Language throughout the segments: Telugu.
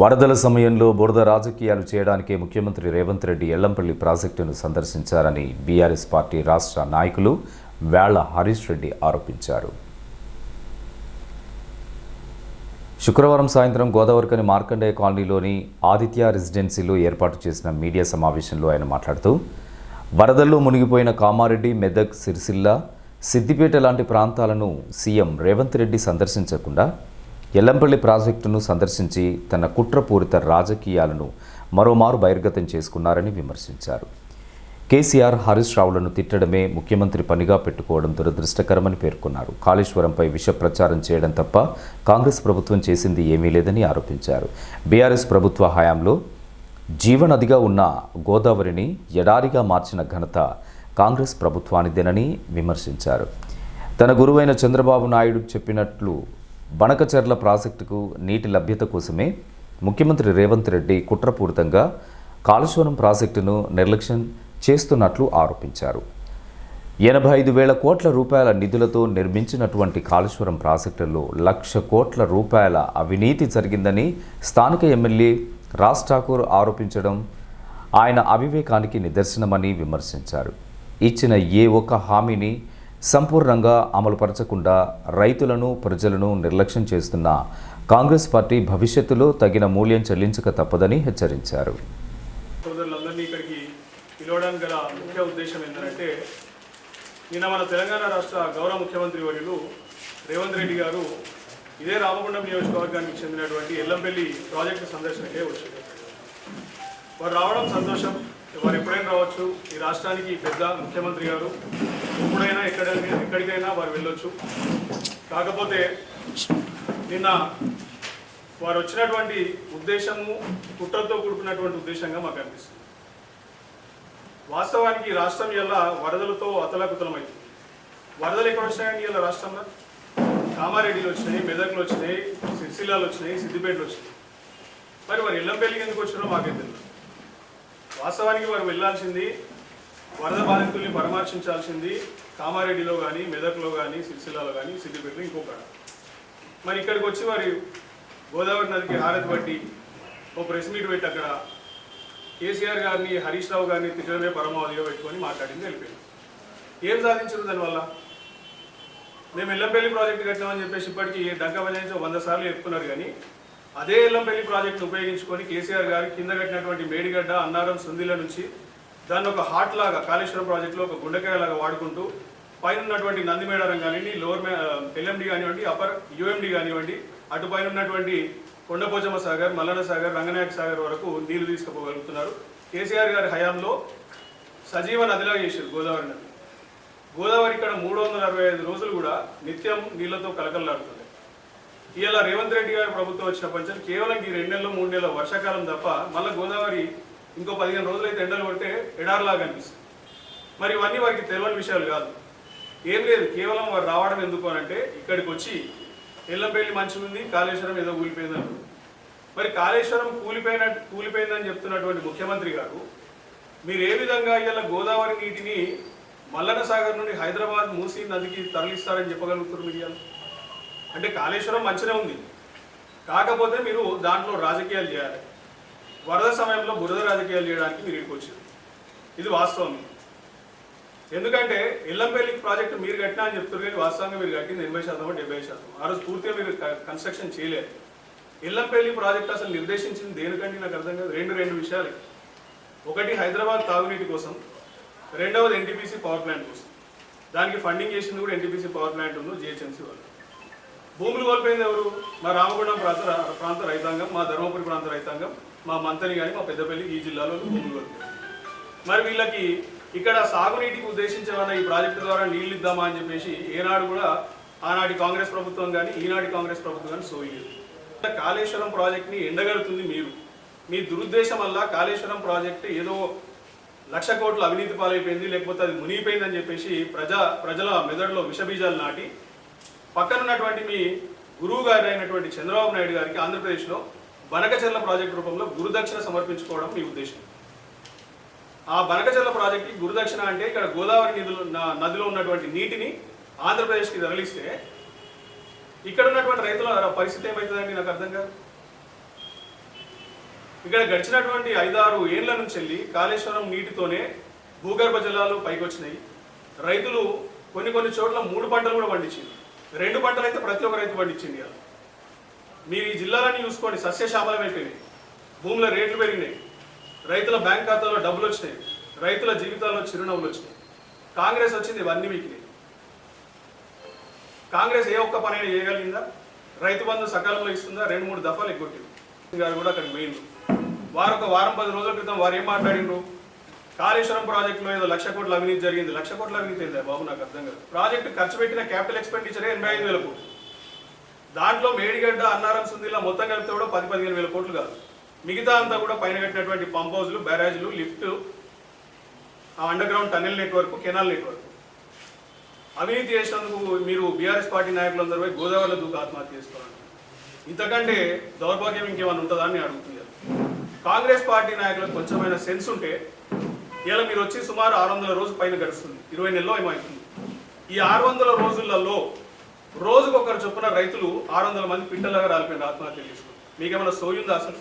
వరదల సమయంలో బురద రాజకీయాలు చేయడానికే ముఖ్యమంత్రి రేవంత్ రెడ్డి ఎల్లంపల్లి ప్రాజెక్టును సందర్శించారని బీఆర్ఎస్ పార్టీ రాష్ట్ర నాయకులు వేళ్ళ హరీష్ రెడ్డి ఆరోపించారు. శుక్రవారం సాయంత్రం గోదావరికని మార్కండేయ కాలనీలోని ఆదిత్య రెసిడెన్సీలో ఏర్పాటు చేసిన మీడియా సమావేశంలో ఆయన మాట్లాడుతూ వరదల్లో మునిగిపోయిన కామారెడ్డి మెదక్ సిరిసిల్ల సిద్దిపేట లాంటి ప్రాంతాలను సీఎం రేవంత్ రెడ్డి సందర్శించకుండా ఎల్లంపల్లి ప్రాజెక్టును సందర్శించి తన కుట్రపూరిత రాజకీయాలను మరోమారు బహిర్గతం చేసుకున్నారని విమర్శించారు. కేసీఆర్ హరీష్ రావులను తిట్టడమే ముఖ్యమంత్రి పనిగా పెట్టుకోవడం దురదృష్టకరమని పేర్కొన్నారు. కాళేశ్వరంపై విష ప్రచారం చేయడం తప్ప కాంగ్రెస్ ప్రభుత్వం చేసింది ఏమీ లేదని ఆరోపించారు. బీఆర్ఎస్ ప్రభుత్వ హయాంలో జీవనదిగా ఉన్న గోదావరిని ఎడారిగా మార్చిన ఘనత కాంగ్రెస్ ప్రభుత్వానిదేనని విమర్శించారు. తన గురువైన చంద్రబాబు నాయుడు చెప్పినట్లు బణకచర్ల ప్రాజెక్టుకు నీటి లభ్యత కోసమే ముఖ్యమంత్రి రేవంత్ రెడ్డి కుట్రపూరితంగా కాళేశ్వరం ప్రాజెక్టును నిర్లక్ష్యం చేస్తున్నట్లు ఆరోపించారు. ఎనభై ఐదు వేల కోట్ల రూపాయల నిధులతో నిర్మించినటువంటి కాళేశ్వరం ప్రాజెక్టులో లక్ష కోట్ల రూపాయల అవినీతి జరిగిందని స్థానిక ఎమ్మెల్యే రాజ్ ఠాకూర్ ఆరోపించడం ఆయన అవివేకానికి నిదర్శనమని విమర్శించారు. ఇచ్చిన ఏ ఒక్క హామీని సంపూర్ణంగా అమలుపరచకుండా రైతులను ప్రజలను నిర్లక్ష్యం చేస్తున్న కాంగ్రెస్ పార్టీ భవిష్యత్తులో తగిన మూల్యం చెల్లించక తప్పదని హెచ్చరించారు. సోదరులందరినీ ఇక్కడికి పిలవడానికి గల ముఖ్య ఉద్దేశం ఏంటంటే నిన్న మన తెలంగాణ రాష్ట్ర గౌరవ ముఖ్యమంత్రి వర్యులు రేవంత్ రెడ్డి గారు ఇదే రామగుండం నియోజకవర్గానికి చెందినటువంటి ఎల్లంపల్లి ప్రాజెక్టు సందర్శనకే వచ్చారు. వారు రావడం సంతోషం వారు ఎప్పుడైనా రావచ్చు. ఈ రాష్ట్రానికి పెద్ద ముఖ్యమంత్రి గారు ఎప్పుడైనా ఎక్కడైనా ఎక్కడికైనా వారు వెళ్ళొచ్చు. కాకపోతే నిన్న వారు వచ్చినటువంటి ఉద్దేశము కుట్రతో కూడుకున్నటువంటి ఉద్దేశంగా మాకు అనిపిస్తుంది. వాస్తవానికి ఈ రాష్ట్రం ఇలా వరదలతో అతలాకుతలమైంది. వరదలు ఎక్కడ వచ్చినాయండి ఇలా రాష్ట్రంలో? కామారెడ్డిలో వచ్చినాయి మెదక్లో వచ్చినాయి సిరిసిల్లాలో వచ్చినాయి సిద్దిపేటలో వచ్చినాయి. మరి వారు ఇళ్ళంపల్లికి ఎందుకు వచ్చినారో మాకే తెలియదు. వాస్తవానికి వారు వెళ్ళాల్సింది వరద బాధితుల్ని పరామర్శించాల్సింది కామారెడ్డిలో కానీ మెదక్లో కానీ సిరిసిల్లాలో కానీ సిద్దిపేటలో ఇంకొక మరి ఇక్కడికి వచ్చి వారి గోదావరి నదికి హారతి పట్టి ఓ ప్రెస్ మీట్ పెట్టి అక్కడ కేసీఆర్ గారిని హరీష్ రావు గారిని తిట్టడమే పరమావధిగా పెట్టుకొని మాట్లాడింది వెళ్ళిపోయింది ఏం సాధించారు దానివల్ల? మేము ఎల్లంపల్లి ప్రాజెక్టు కట్టామని చెప్పేసి ఇప్పటికీ డంక పంచాయతీ వంద సార్లు చెప్పుకున్నారు కానీ అదే ఎల్లంపల్లి ప్రాజెక్టును ఉపయోగించుకొని కేసీఆర్ గారు కింద కట్టినటువంటి మేడిగడ్డ అన్నారం సుందిల నుంచి దాన్ని ఒక హాట్ లాగా కాళేశ్వరం ప్రాజెక్టులో ఒక గుండెకాయలాగా వాడుకుంటూ పైన ఉన్నటువంటి నందిమేడారం కానివ్వండి లోవర్ ఎల్ఎండి కానివ్వండి అప్పర్ యుఎండి కానివ్వండి అటు పైన ఉన్నటువంటి కొండపోచమ్మ సాగర్ మల్లన సాగర్ రంగనాయక సాగర్ వరకు నీళ్ళు తీసుకుపోగలుగుతున్నారు. కేసీఆర్ గారి హయాంలో సజీవ నదిలా చేశారు గోదావరి నది. గోదావరి ఇక్కడ మూడు వందల అరవై ఐదు రోజులు కూడా నిత్యం నీళ్ళతో కలకలలాడుతుంది. ఇలా రేవంత్ రెడ్డి గారి ప్రభుత్వం వచ్చిన పంచం కేవలం ఈ రెండు నెలలు మూడు నెలల వర్షాకాలం తప్ప మళ్ళీ గోదావరి ఇంకో పదిహేను రోజులు అయితే ఎండలు కొడితే ఎడార్లాగా అనిపిస్తుంది. మరి ఇవన్నీ వారికి తెలియని విషయాలు కాదు. ఏం లేదు కేవలం వారు రావడం ఎందుకు అని అంటే ఇక్కడికి వచ్చి ఎల్లంపల్లి మంచిగా ఉంది కాళేశ్వరం ఏదో కూలిపోయింది అంటారు మరి కాళేశ్వరం కూలిపోయిన కూలిపోయిందని చెప్తున్నటువంటి ముఖ్యమంత్రి గారు మీరు ఏ విధంగా ఇలా గోదావరి నీటిని మల్లన సాగర్ నుండి హైదరాబాద్ మూసీ నదికి తరలిస్తారని చెప్పగలుగుతారు మీరు అంటే కాళేశ్వరం మంచిగా ఉంది. కాకపోతే మీరు దాంట్లో రాజకీయాలు చేయాలి. వరద సమయంలో బురద రాజకీయాలు చేయడానికి మీరు ఇక్కడికి ఇది వాస్తవం ఎందుకంటే ఇల్లంపల్లి ప్రాజెక్టు మీరు కట్టినా అని చెప్తారు కానీ వాస్తవంగా మీరు కట్టింది ఎనభై శాతం డెబ్బై శాతం. ఆ రోజు పూర్తిగా మీరు కన్స్ట్రక్షన్ చేయలేదు. ఇల్లంపల్లి ప్రాజెక్ట్ అసలు నిర్దేశించింది దేనికంటే నాకు అర్థం కాదు. రెండు రెండు విషయాలు. ఒకటి హైదరాబాద్ తాగునీటి కోసం రెండవది ఎన్టీపీసీ పవర్ ప్లాంట్ కోసం. దానికి ఫండింగ్ చేసింది కూడా ఎన్టీపీసీ పవర్ ప్లాంట్ ఉంది జిహెచ్ఎంసీ వాళ్ళు. భూములు కోల్పోయింది ఎవరు? మా రామగుండం ప్రాంత ప్రాంత రైతాంగం మా ధర్మపురి ప్రాంత రైతాంగం మా మంతని కానీ మా పెద్దపల్లి ఈ జిల్లాలో భూములు కోల్పోయింది మరి వీళ్ళకి ఇక్కడ సాగునీటికి ఉద్దేశించమన్న ఈ ప్రాజెక్టు ద్వారా నీళ్ళు ఇద్దామా అని చెప్పేసి ఏనాడు కూడా ఆనాటి కాంగ్రెస్ ప్రభుత్వం కానీ ఈనాటి కాంగ్రెస్ ప్రభుత్వం కానీ సోయలేదు. కాళేశ్వరం ప్రాజెక్ట్ని ఎండగడుతుంది మీరు. మీ దురుద్దేశం వల్ల కాళేశ్వరం ప్రాజెక్టు ఏదో లక్ష కోట్ల అవినీతి పాలైపోయింది లేకపోతే అది మునిగిపోయిందని చెప్పేసి ప్రజా ప్రజల మెదడులో విషబీజాలు నాటి పక్కన ఉన్నటువంటి మీ గురువు గారు అయినటువంటి చంద్రబాబు నాయుడు గారికి ఆంధ్రప్రదేశ్లో బనకచర్ల ప్రాజెక్టు రూపంలో గురుదక్షిణ సమర్పించుకోవడం మీ ఉద్దేశం. ఆ బనకచర్ల ప్రాజెక్టుకి గురుదక్షిణ అంటే ఇక్కడ గోదావరి నిధులు నదిలో ఉన్నటువంటి నీటిని ఆంధ్రప్రదేశ్కి తరలిస్తే ఇక్కడ ఉన్నటువంటి రైతుల పరిస్థితి ఏమవుతుందండి నాకు అర్థం కాదు. ఇక్కడ గడిచినటువంటి ఐదారు ఏళ్ళ నుంచి వెళ్ళి కాళేశ్వరం నీటితోనే భూగర్భ జలాలు పైకి వచ్చినాయి రైతులు కొన్ని కొన్ని చోట్ల మూడు పంటలు కూడా పండించింది రెండు పంటలు అయితే ప్రతి ఒక్క రైతు పండించింది కదా మీరు ఈ జిల్లాలన్నీ చూసుకోండి సస్యశ్యామలం అయిపోయినాయి. భూముల రేట్లు పెరిగినాయి. రైతుల బ్యాంక్ ఖాతాలో డబ్బులు వచ్చినాయి. రైతుల జీవితాల్లో చిరునవ్వులు వచ్చినాయి. కాంగ్రెస్ వచ్చింది ఇవన్నీ వీకినాయి కాంగ్రెస్ ఏ ఒక్క పనైనా చేయగలిగిందా? రైతు బంధు సకాలంలో ఇస్తుందా? రెండు మూడు దఫాలు ఎగ్గొట్టింది. గారు కూడా అక్కడికి పోయిండ్రు. వారు ఒక వారం పది రోజుల క్రితం వారు ఏం మాట్లాడిండ్రు? కాళేశ్వరం ప్రాజెక్టులో ఏదో లక్ష కోట్ల అవినీతి జరిగింది. లక్ష కోట్ల అవినీతి ఏందా? బాబు నాకు అర్థం కాదు. ప్రాజెక్టు ఖర్చు పెట్టిన క్యాపిటల్ ఎక్స్పెండిచరే ఎనభై ఐదు వేల కోట్లు. దాంట్లో మేడిగడ్డ అన్నారం సుందిలా మొత్తం కలిపితే కూడా పది పదిహేను వేల కోట్లు కాదు. మిగతా అంతా కూడా పైన కట్టినటువంటి పంప్ హౌజ్లు బ్యారేజ్లు లిఫ్ట్ ఆ underground tunnel network canal network. అవినీతి చేసినందుకు మీరు బీఆర్ఎస్ పార్టీ నాయకులందరూ పోయి గోదావరిలో దూకు ఆత్మహత్య చేసుకోవాలండి ఇంతకంటే దౌర్భాగ్యం ఇంకేమైనా ఉంటుందా అని అడుగుతున్నారు. కాంగ్రెస్ పార్టీ నాయకులకు కొంచెమైనా సెన్స్ ఉంటే ఇలా మీరు వచ్చి సుమారు ఆరు వందల రోజు పైన గడుస్తుంది. ఇరవై నెలలో ఏమవుతుంది ఈ ఆరు వందల రోజులలో రోజుకొకరు చొప్పున రైతులు ఆరు వందల మంది పిండలాగా రాలిపోయిన ఆత్మహత్య చేసుకున్నారు మీకేమైనా సోయుందా అసలు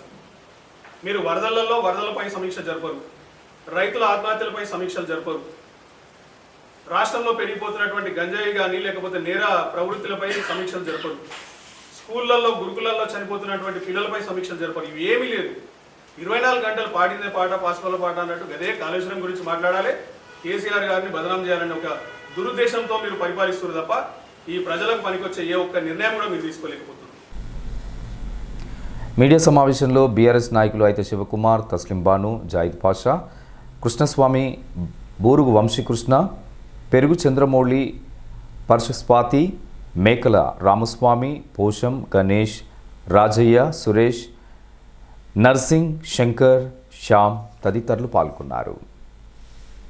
మీరు వరదలలో వరదలపై సమీక్ష జరపరు. రైతుల ఆత్మహత్యలపై సమీక్షలు జరపరు. రాష్ట్రంలో పెరిగిపోతున్నటువంటి గంజాయి కానీ లేకపోతే నేర ప్రవృత్తులపై సమీక్షలు జరపరు. స్కూళ్ళల్లో గురుకులల్లో చనిపోతున్నటువంటి పిల్లలపై సమీక్షలు జరపరు. ఇవి ఏమీ లేదు. ఇరవై నాలుగు గంటలు పాడిందే పాట పాస్పల్ల పాట అన్నట్టు అదే కాళేశ్వరం గురించి మాట్లాడాలి. కేసీఆర్ గారిని బదనాం చేయాలని ఒక దురుద్దేశంతో మీరు పరిపాలిస్తున్నారు తప్ప ఈ ప్రజలకు పనికొచ్చే ఏ ఒక్క నిర్ణయం కూడా మీరు తీసుకోలేకపోతున్నారు. మీడియా సమావేశంలో బీఆర్ఎస్ నాయకులు అయితే శివకుమార్ తస్లిం బాను జాయిద్ పాషా కృష్ణస్వామి బూరుగు వంశీకృష్ణ పెరుగు చంద్రమౌళి పరశుస్వాతి మేకల రామస్వామి పోషం గణేష్ రాజయ్య సురేష్ నర్సింగ్ శంకర్ శ్యామ్ తదితరులు పాల్గొన్నారు.